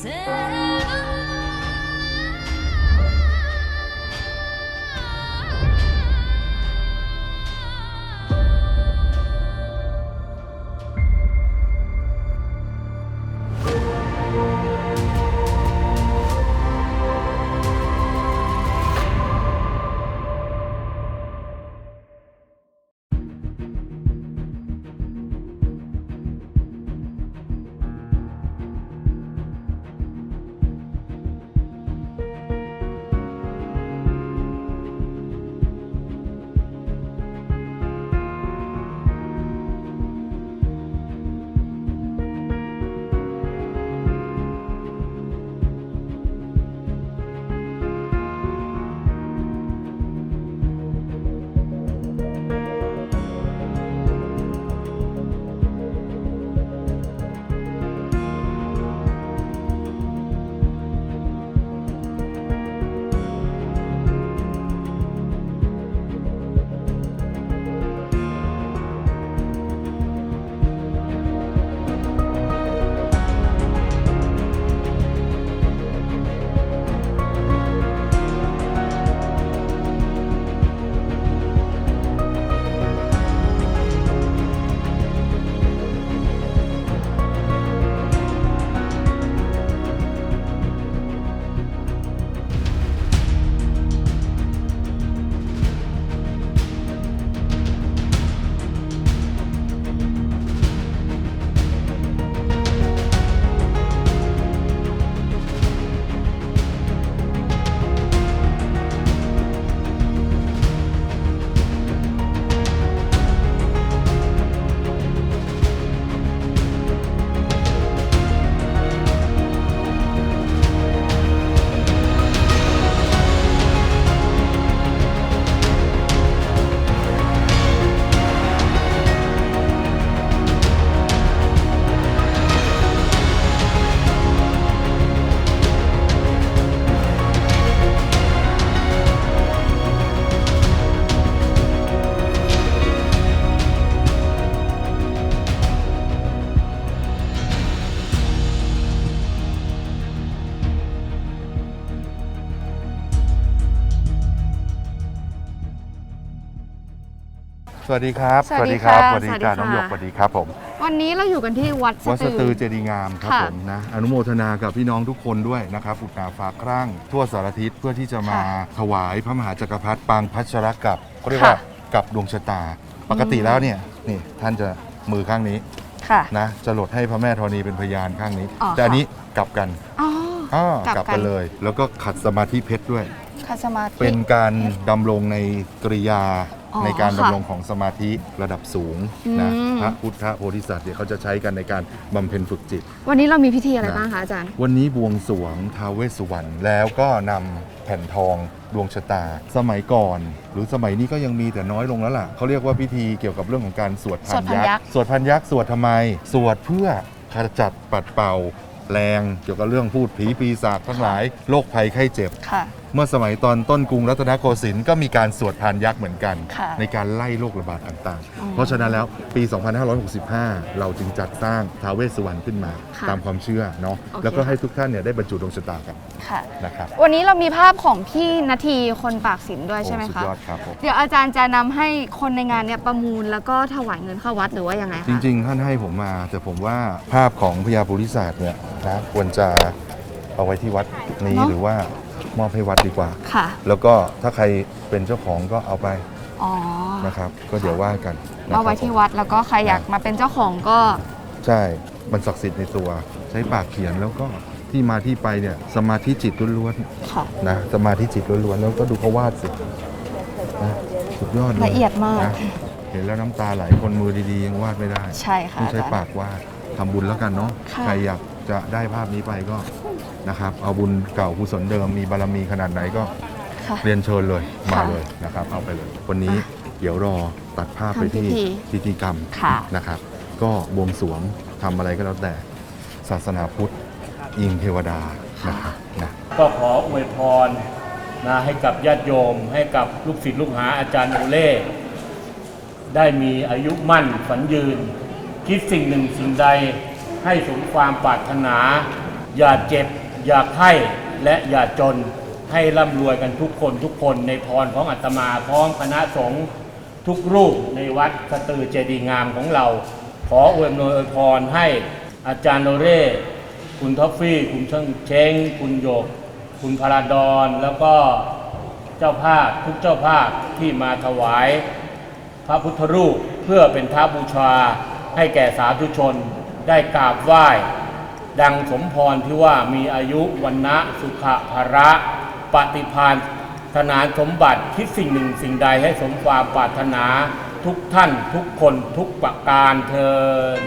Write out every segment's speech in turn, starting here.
Say สวัสดีครับสวัสดีค่ะสวัสดีสวัสดีการค่ะน้องหยกสวัสดีครับผมวันนี้เราอยู่กันที่วัดสวัดสตืตืออเจดีย์งามครับค่ะผมนะอนุโมทนากับพี่น้องทุกคนด้วยนะครับอุตนาฟ้าครั่งทั่วสารทิศเพื่อที่จะมาค่ะถวายพระมหาจักรพรรดิปางพัชรกับเขาเรียกว่าค่ะกับดวงชะตา ปกติแล้วเนี่ยนี่ท่านจะมือข้างนี้ค่ะนะจะหลดให้พระแม่ธรณีเป็นพยานข้างนี้อ๋อแต่อันค่ะนี้กลับกันอ๋ออ้อกลับกลับกักันนเลย แล้วก็ขัดสมาธิเพชรด้วย คาสมาธิ เป็นการดำรงในกริยาอ๋อในการค่ะดำรงของสมาธิระดับสูงนะอืม พระพุทธโพธิสัตว์เนี่ยเขาจะใช้กันในการบำเพ็ญฝึกจิต วันนี้เรามีพิธีอะไรนะ บ้างคะอาจารย์ วันนี้บวงสรวงท้าวเวสสุวรรณแล้วก็นำแผ่นทองดวงชะตา สมัยก่อน หรือสมัยนี้ก็ยังมีแต่น้อยลงแล้วล่ะเขาเรียกว่าพิธีเกี่ยวกับเรื่องของการสวดพัสวนดพันยัยักกษ์ษ์สวดพันยักษ์สวดทำไม สวดเพื่อขจัดปัดเป่าแรงเกี่ยวกับเรื่องพูดผีปีศาจทั้งหลายโรคภัยไข้เจ็บ ค่ะเมื่อสมัยตอนต้นกรุงรัตนโกสินทร์ก็มีการสวดพานยักษ์เหมือนกัน ค่ะในการไล่โรคระบาดต่างอ๋อๆเพราะฉะนั้นแล้วปี 2565 เราจึงจัดสร้างท้าวเวสสุวรรณขึ้นมา ค่ะตามความเชื่อเนาะโอเค แล้วก็ให้ทุกท่านเนี่ยได้บรรจุดวงชะตากันค่ะ นะครับ วันนี้เรามีภาพของพี่นาทีคนปากสินด้วยใช่ไหมโอ้สุคะดยอดครับผม เดี๋ยวอาจารย์จะนำให้คนในงานเนี่ยประมูลแล้วก็ถวายเงินเข้าวัดหรือว่ายังไงคะจริงๆ ท่านให้ผมมา แต่ผมว่าภาพของพญาปุริศาสตร์เนี่ยนะควรจะเอาไว้ที่วัดนี้เนอะหรือว่า มอบให้วัดดีกว่า ค่ะ แล้วก็ถ้าใครเป็นเจ้าของก็เอาไปอ๋อนะครับ ก็เดี๋ยวว่ากันนะคมารับไว้ที่วัดแล้วก็ใครอยากมาเป็นเจ้าของก็ใช่ มันศักดิ์สิทธิ์ในตัว ใช้ปากเขียนแล้วก็ที่มาที่ไปเนี่ยสมาธิจิตล้วนค่ะ ๆนะสมาธิจิตล้วนๆแล้วก็ดูเขาวาดสินะสุดยอดเลยละเอียดมาก นะเห็นแล้วน้ำตาไหลคนมือดีๆยังวาดไม่ได้ ใช่ค่ะต้องอาใช้จารย์ ปากวาดทำบุญแล้วกันเนาะค่ะ ใครอยากจะได้ภาพนี้ไปก็ นะครับ เอาบุญเก่ากุศลเดิมมีบารมีขนาดไหนก็ค่ะ เรียนเชิญเลยมาค่ะเลยนะครับ เอาไปเลย วันนี้เดี๋ยวรอตัดภาพไปทำพิที่ธีพิธีกรรมค่ะ นะครับ ก็บวงสรวงทำอะไรก็แล้วแต่ศาสนาพุทธอิงเทวดานะครับนะ ก็ขออวยพรนะให้กับญาติโยม ให้กับลูกศิษย์ลูกหาอาจารย์โอเล่ได้มีอายุมั่นฝันยืน คิดสิ่งหนึ่งสิ่งใดให้สมความปรารถนา อย่าเจ็บ อย่าไข้และอย่าจนให้ร่ำรวยกันทุกคนทุกคนในพรของอาตมาพร้อมคณะสงฆ์ทุกรูปในวัดสตือเจดีย์งามของเรา ขออวยอวยพรให้อาจารย์โนเร่คุณท็อฟฟี่ คุณเชิงเชงคุณโยก คุณพาราดอนแล้วก็เจ้าภาพทุกเจ้าภาพที่มาถวาย พระพุทธรูปเพื่อเป็นท้าบูชาให้แก่สาธุชนได้กราบไหว้ ดังสมพรที่ว่ามีอายุวันนะสุขภาระปฏิพานธนานสมบัติคิดสิ่งหนึ่งสิ่งใดให้สมความปรารถนาทุกท่านทุกคนทุกประการเทิน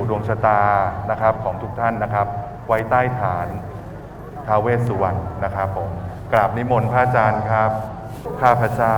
บรรจุดวงชะตานะครับของทุกท่านนะครับ ไว้ใต้ฐานท้าเวสสุวรรณนะครับผมกราบนิมนต์พระอาจารย์ครับ ข้าพเจ้า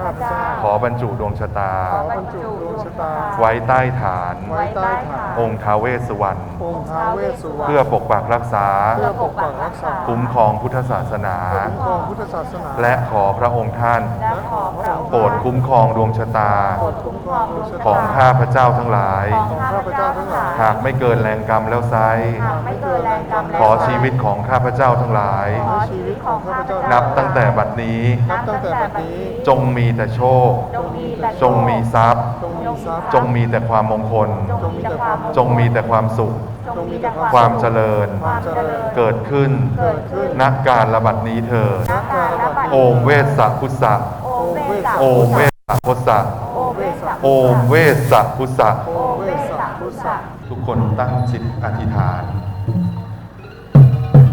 ข้าพเจ้า ขอบรรจุดวงชะตา ขอบรรจุดวงชะตา ไว้ใต้ฐาน ไว้ใต้ฐาน องค์ท้าวเวสสุวรรณ องค์ท้าวเวสสุวรรณ เพื่อปกปักรักษา เพื่อปกปักรักษา คุ้มครองพุทธศาสนา คุ้มครองพุทธศาสนา และขอพระองค์ท่านและขอพระองค์โปรดคุ้มครองดวงชะตาโปรดคุ้มครองดวงชะตาของข้าพเจ้าทั้งหลายของข้าพเจ้าทั้งหลาย หากไม่เกินแรงกรรมแล้วไซหากไม่เกินแรงกรรมแล้วขอชีวิตของข้าพเจ้าทั้งหลายขอชีวิตของข้าพเจ้านับตั้งแต่บัดนี้นับตั้งแต่บัดนี้จงมีแต่โชค จงมีแต่จงมีทรัพย์ จงมีทรัพย์จงมีแต่ความมงคล จงมีแต่ความจงมีแต่ความสุข จงมีแต่ความเจริญ ความเจริญเกิดขึ้นเกิดขึ้นนักการระบัดนี้เถิดนักการระบาดโอมเวสสะพุทธะโอมเวสโอมเวสสะพุทธะโอมเวสโอมเวสสะพุทธะโอมเวสพุทธะทุกคนตั้งจิตอธิษฐาน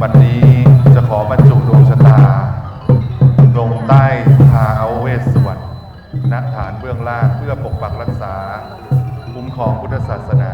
วันนี้จะขอบรรจุดวงชะตา ลงใต้ทาเอาเวสสวรรณณฐานเบื้องล่างเพื่อปกปักรักษา คุ้มครองพุทธศาสนา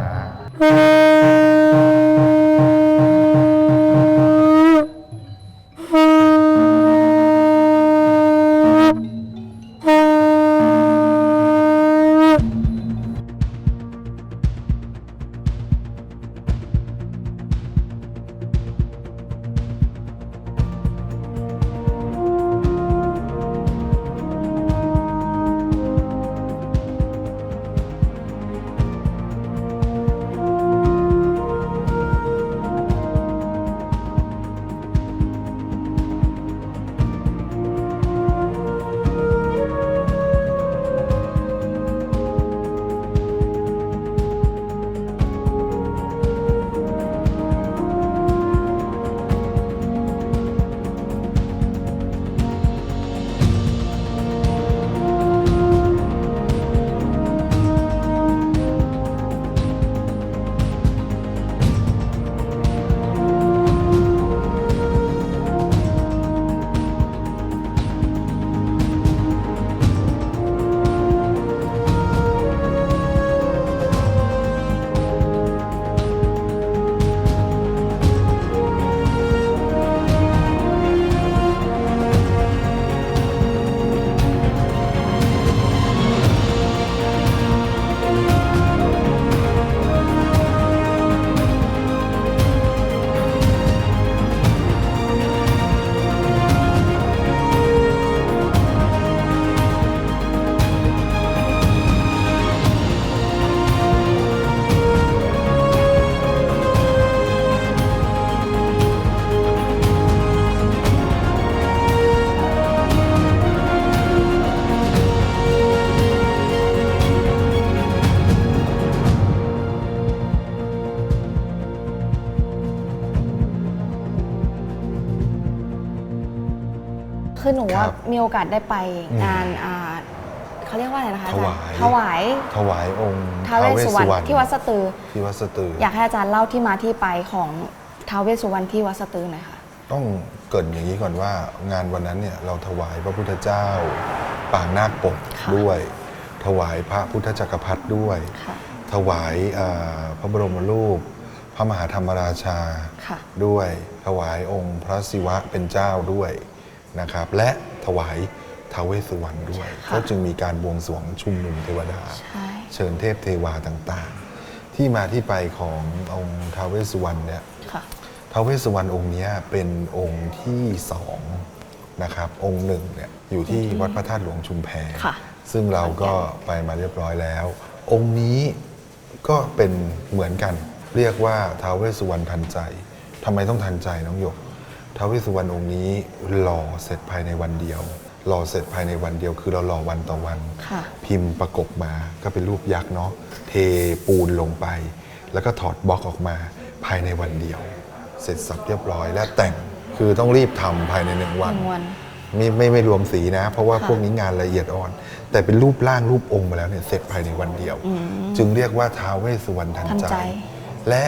คือหนูครัว่าบมีโอกาสได้ไปอืมงานอ่าเขาเรียกว่าอะไรนะคะอาถจารวายย์ถวายถวายองค์ท้าวเวสสุวรรณที่วัดสตือ ที่วัดสตืออยากให้อาจารย์เล่าที่มาที่ไปของท้าวเวสสุวรรณที่วัดสตือหน่อยค่ะ ต้องเกรินอย่างนี้ก่อนว่างานวันนั้นเนี่ยเราถวายพระพุทธเจ้าปางนาคปกค่ะ ด้วย ถวายพระพุทธจักรพรรดิด้วย ค่ะ ถวายเอ่อพระบรมรูป พระมหาธรรมราชาค่ะ ด้วย ถวายองค์พระศิวะเป็นเจ้าด้วย นะครับและถวายท้าวเวสสุวรรณด้วยค่ะก็จึงมีการบวงสรวงชุมนุมเทวดาใช่เชิญเทพเทวาต่างๆ ที่มาที่ไปขององค์ท้าวเวสสุวรรณเนี่ยค่ะท้าวเวสสุวรรณองค์เนี้ยเป็นองค์ที่สองนะครับองค์หนึ่งเนี่ยอยู่ที่วัดพระธาตุหลวงชุมแพค่ะซึ่งเราก็ไปมาเรียบร้อยแล้ว องค์นี้ก็เป็นเหมือนกัน เรียกว่าท้าวเวสสุวรรณทันใจทำไมต้องทันใจน้องหยก ท้าวเวสสุวรรณองค์นี้หล่อเสร็จภายในวันเดียว หล่อเสร็จภายในวันเดียว คือเราหล่อวันต่อวัน ค่ะ พิมพ์ประกบมาก็เป็นรูปยักษ์เนาะเทปูนลงไป แล้วก็ถอดบล็อกออกมาภายในวันเดียว เสร็จสับเรียบร้อยและแต่งคือต้องรีบทำภายในหนึ่งวันหนึ่งวัน ไม่ไม่ไม่รวมสีนะ เพราะว่าค่ะ พวกนี้งานละเอียดอ่อน แต่เป็นรูปร่างรูปองค์มาแล้วเนี่ยเสร็จภายในวันเดียวจึงเรียกว่าท้าวเวสสุวรรณทันทันใจ ใจ และ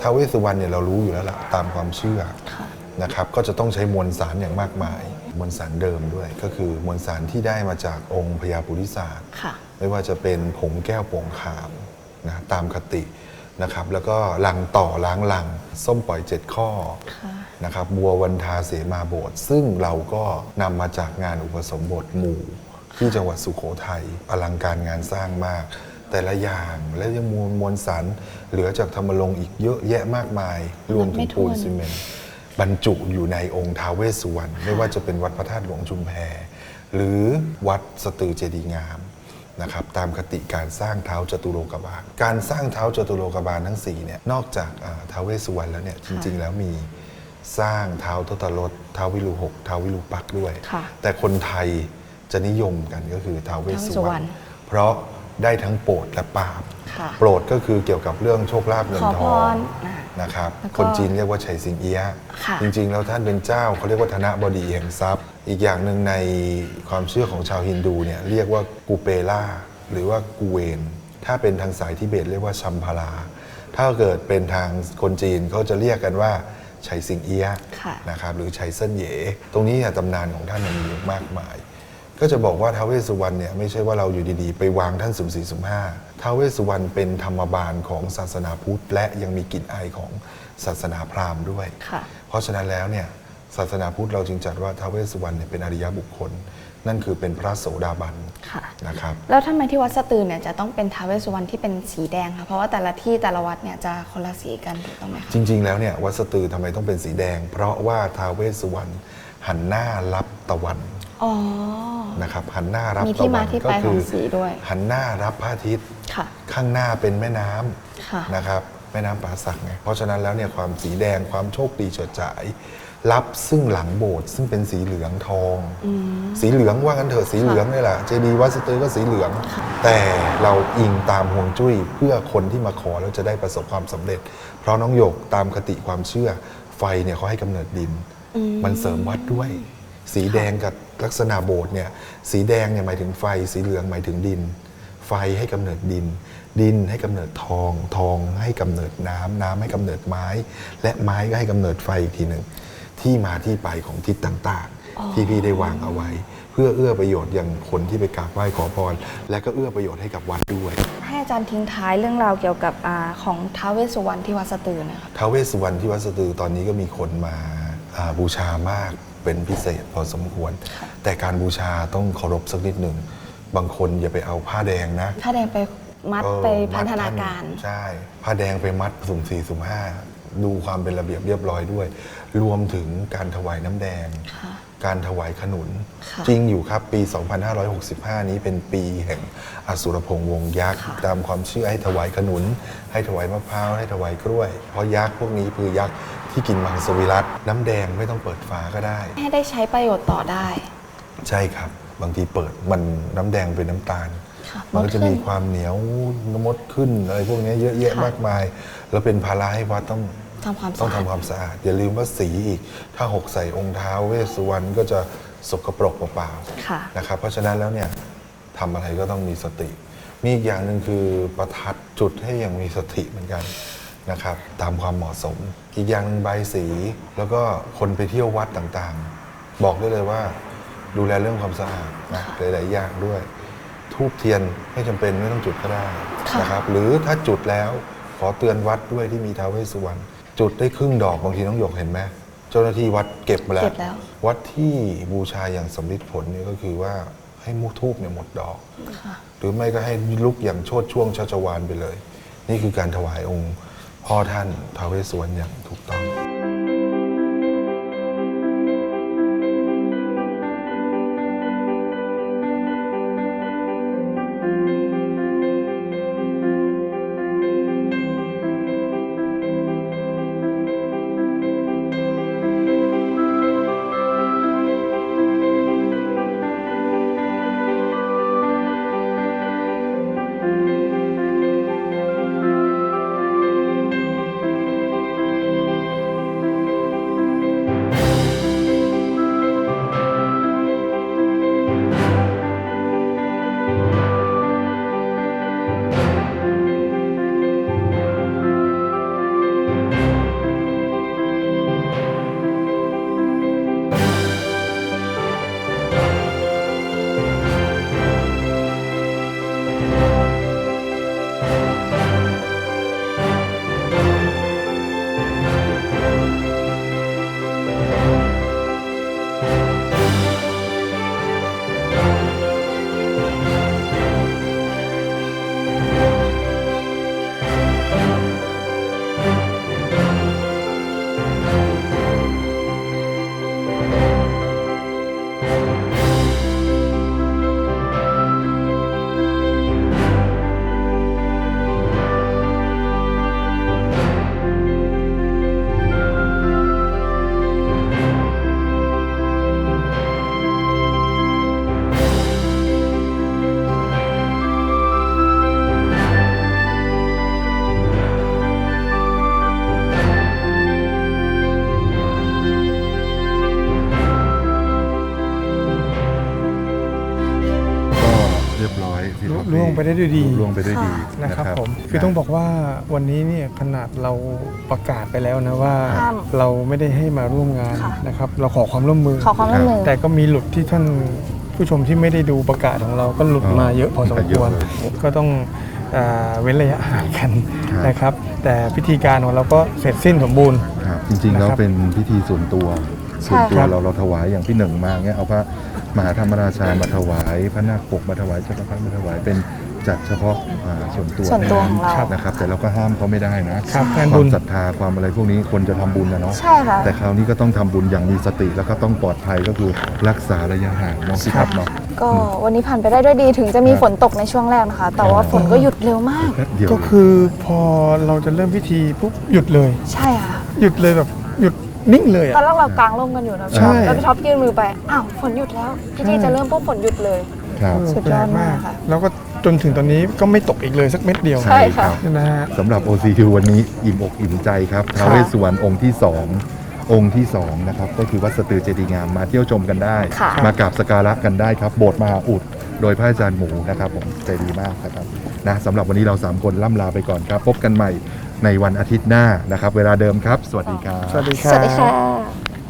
ท้าวเวสสุวรรณเนี่ยเรารู้อยู่แล้วล่ะตามความเชื่อ ค่ะ นะครับก็จะต้องใช้มวลสารอย่างมากมาย มวลสารเดิมด้วย ก็คือมวลสารที่ได้มาจากองค์พญาปุริศาสตร์ค่ะ ไม่ว่าจะเป็นผงแก้วโป่งขามนะตามคตินะครับแล้วก็ลังต่อล้างลัง ส้มปล่อยเจ็ดข้อค่ะ นะครับบัววันทาเสมาโบสถ์ซึ่งเราก็นำมาจากงานอุปสมบทหมู่ ที่จังหวัดสุโขทัยอลังการงานสร้างมาก แต่ละอย่างและยังมวลมวลสารเหลือจากธรรมรงค์อีกเยอะแยะมากมาย รวมถึงปูนซีเมนต์ บรรจุอยู่ในองค์ท้าวเวสสุวรรณไม่ว่าจะเป็นวัดพระธาตุหลวงชุมแพหรือวัดสตือเจดีย์งามนะครับตามคติการสร้างเท้าจตุโลกบาล การสร้างเท้าจตุโลกบาลทั้งสี่เนี่ยนอกจากอ่าท้าวเวสสุวรรณแล้วเนี่ยจริง ๆ แล้วมีสร้างเท้าทศรถท้าววิรูหกท้าววิรูปักษ์ด้วยค่ะแต่คนไทยจะนิยมกันก็คือท้าวเวสสุวรท้าวเวสสุวรรรณณเพราะได้ทั้งโปรดและปราบค่ะโปรดก็คือเกี่ยวกับเรื่องโชคลาภเงินขอทพองรอะ นะครับแล้วก็คนจีนเรียกว่าชัยสิงเอียะค่ะจริงๆ แล้วท่านเป็นเจ้าเขาเรียกว่าธนบดีแห่งทรัพย์ อีกอย่างหนึ่งในความเชื่อของชาวฮินดูเนี่ยเรียกว่ากูเปล่าหรือว่ากูเวนถ้าเป็นทางสายทิเบตเรียกว่าชัมพาราถ้าเกิดเป็นทางคนจีนเขาจะเรียกกันว่าชัยสิงเอียะค่ะ นะครับหรือชัยเซินเหย ตรงนี้เนี่ยตำนานของท่านมันมีเยอะมากมาย ก็จะบอกว่าท้าวเวสสุวรรณเนี่ยไม่ใช่ว่าเราอยู่ดีๆ ไปวางท่านสุ่มสี่สุ่มห้า ท้าวเวสสุวรรณเป็นธรรมบาลของศาสนาพุทธ และยังมีกลิ่นอายของศาสนาพราหมณ์ด้วยค่ะเพราะฉะนั้นแล้วเนี่ยศาสนาพุทธเราจึงจัดว่าท้าวเวสสุวรรณเนี่ยเป็นอริยบุคคล นั่นคือเป็นพระโสดาบันค่ะนะครับแล้วทำไมที่วัดสตือเนี่ยจะต้องเป็นท้าวเวสสุวรรณที่เป็นสีแดงคะเพราะว่าแต่ละที่แต่ละวัดเนี่ยจะคนละสีกันถูกต้องไหมคะจริง ๆ แล้วเนี่ยวัดสตือทำไมต้องเป็นสีแดง เพราะว่าท้าวเวสสุวรรณหันหน้ารับตะวันอ๋อนะครับหันหน้ารับมีที่ตะวัมาที่ไปของสีด้วยหันหน้ารับพระอาทิตย์ ค่ะ ข้างหน้าเป็นแม่น้ำค่ะนะครับแม่น้ำป่าสักไงเพราะฉะนั้นแล้วเนี่ยความสีแดงความโชคดีเฉิดฉาย รับซึ่งหลังโบสถ์ซึ่งเป็นสีเหลืองทอง สีเหลืองว่ากันเถอะสีเหลืองนี่แหละเจดีย์วัดสตือก็สีเหลือง แต่เราอิงตามห่วงจุ้ยเพื่อคนที่มาขอแล้วจะได้ประสบความสำเร็จ เพราะน้องหยกตามคติความเชื่อ ไฟเนี่ยเขาให้กำเนิดดิน มันเสริมวัดด้วย สีแดงกับลักษณะโบสถ์เนี่ยสีแดงเนี่ยหมายถึงไฟสีเหลืองหมายถึงดิน ไฟให้กำเนิดดิน ดินให้กำเนิดทอง ทองให้กำเนิดน้ำน้ำให้กำเนิดไม้ และไม้ก็ให้กำเนิดไฟอีกทีหนึ่งที่มาที่ไปของทิศต่างๆ ที่พี่ได้วางเอาไว้ เพื่อเอื้อประโยชน์อย่างคนที่ไปกราบไหว้ขอพร และก็เอื้อประโยชน์ให้กับวัดด้วย ให้อาจารย์ทิ้งท้ายเรื่องราวเกี่ยวกับอาของท้าวเวสสุวรรณที่วัดสตือหนะคะท้าวเวสสุวรรณที่วัดสตือตอนนี้ก็มีคนมาอ่าบูชามากเป็นพิเศษพอสมควร แต่การบูชาต้องเคารพสักนิดหนึ่ง บางคนอย่าไปเอาผ้าแดงนะถ้าแดงไปมัดเออไปพันธมัดนาการใช่ ผ้าแดงไปมัดสุ่มสี่สุ่มห้าดูความเป็นระเบียบเรียบร้อยด้วย รวมถึงการถวายน้ำแดง ค่ะ การถวายขนุน ค่ะ จริงอยู่ครับปี 2565 นี้เป็นปีแห่งอสุรพงษ์วงยักษ์ค่ะตามความเชื่อให้ถวายขนุน ให้ถวายมะพร้าวให้ถวายกล้วย เพราะยักษ์พวกนี้คือยักษ์ที่กินมังสวิรัตน้ำแดงไม่ต้องเปิดฝาก็ได้ ให้ได้ใช้ประโยชน์ต่อได้ ใช่ครับ บางทีเปิดมันน้ำแดงเป็นน้ำตาล ค่ะมันก็จะมดขึ้นมีความเหนียวมดขึ้นอะไรพวกนี้เยอะแยะค่ะมากมาย แล้วเป็นภาระให้วัดต้อง ทำความสะต้องอาดทำความสะอาด อย่าลืมว่าสีอีก ถ้าหกใส่องค์เท้าเวสสุวรรณก็จะสกปรกเปล่าค่ะ ๆนะครับเพราะฉะนั้นแล้วเนี่ยทำอะไรก็ต้องมีสติ มีอีกอย่างหนึ่งคือประทัดจุดให้อย่างมีสติเหมือนกันนะครับตามความเหมาะสม อีกอย่างหนึ่งใบสีแล้วก็คนไปเที่ยววัดต่างๆ บอกได้เลยว่า ดูแลเรื่องความสะอาดนะหลาย ๆ อย่างด้วย ทูบเทียนไม่จำเป็นไม่ต้องจุดก็ได้ค่ะนะครับ หรือถ้าจุดแล้วขอเตือนวัดด้วยที่มีท้าวเวสสุวรรณจุดได้ครึ่งดอกบางทีน้องหยกเห็นไหมเจ้าหน้าที่วัดเก็บมาแล้วเก็บแล้ววัดที่บูชาอย่างสำลิดผลเนี่ยก็คือว่าให้มุทูบเนี่ยหมดดอกค่ะหรือไม่ก็ให้ลุกอย่างโชดช่วงชัชวานไปเลย นี่คือการถวายองค์พ่อท่านท้าวเวสสุวรรณอย่างถูกต้อง รียบร้อยพี่ท็อปล่วงไปได้ด้วยดี ล่วงไปด้วยดีนะครับผมคือต้องบอกว่าวันนี้เนี่ยขนาดเราประกาศไปแล้วนะว่า ห้ามเราไม่ได้ให้มาร่วมงานค่ะ นะครับเราขอความร่วมมือ ขอความร่วมมือ แต่ก็มีหลุดที่ท่านผู้ชมที่ไม่ได้ดูประกาศของเราก็หลุดมาเยอะพอสมควรก็ต้องอ่าเว้นระยะห่างกันนะครับ แต่พิธีการของเราก็เสร็จสิ้นสมบูรณ์ ครับจริงๆแล้วนะครับเป็นพิธีส่วนตัวใช่ส่วนตัวครับเราเราถวายอย่างพี่หนึ่งมาเงี้ยเอาพระ มหาธรรมราชามาถวายพระนาคปกมาถวายจักรพรรดิมาถวายเป็นจัดเฉพาะอ่าส่วนตัวส่วนตัวของเรา นะครับ แต่เราก็ห้ามเขาไม่ได้นะครับงานคบุวามญศรัทธาความอะไรพวกนี้คนจะทำบุญนะเนาะ ใช่ค่ะ แต่คราวนี้ก็ต้องทำบุญอย่างมีสติแล้วก็ต้องปลอดภัยก็คือรักษาระยะห่างเนาะพี่ครับเนาะ ก็วันนี้ผ่านไปได้ด้วยดีถึงจะมีฝนตกในช่วงแรกนะคะ แต่ว่าฝนก็หยุดเร็วมาก แป๊บเดียวก็คือพอเราจะเริ่มพิธีปุ๊บหยุดเลย ใช่ค่ะ หยุดเลยแบบหยุด นิ่งเลยตอนอะ แรกเรากางร่มกันอยู่นะใช่ แล้วพี่ท็อปยื่นมือไป อ้าวฝนหยุดแล้วพิธีจะเริ่มปุ๊บฝนหยุดเลย ครับ สุดยอดมากค่ะ แล้วก็จนถึงตอนนี้ก็ไม่ตกอีกเลยสักเม็ดเดียวใช่ค่ะ นะฮะ สำหรับ OCQ วันนี้อิ่มอกอิ่มใจครับท้าวเวสสุวรรณองค์ที่ 2 องค์ที่ 2 นะครับ ก็คือวัดสตือเจดีย์งามมาเที่ยวชมกันได้ ค่ะ มากราบสกการะกันได้ครับ โบสถ์มหาอุด โดยพระอาจารย์หมูนะครับผมใจดีมากนะครับนะสำหรับวันนี้เรา 3 คนล่ำลาไปก่อนครับ พบกันใหม่ ในวันอาทิตย์หน้านะครับ เวลาเดิมครับ สวัสดีครับ สวัสดีครัสวัสดีบค่ะ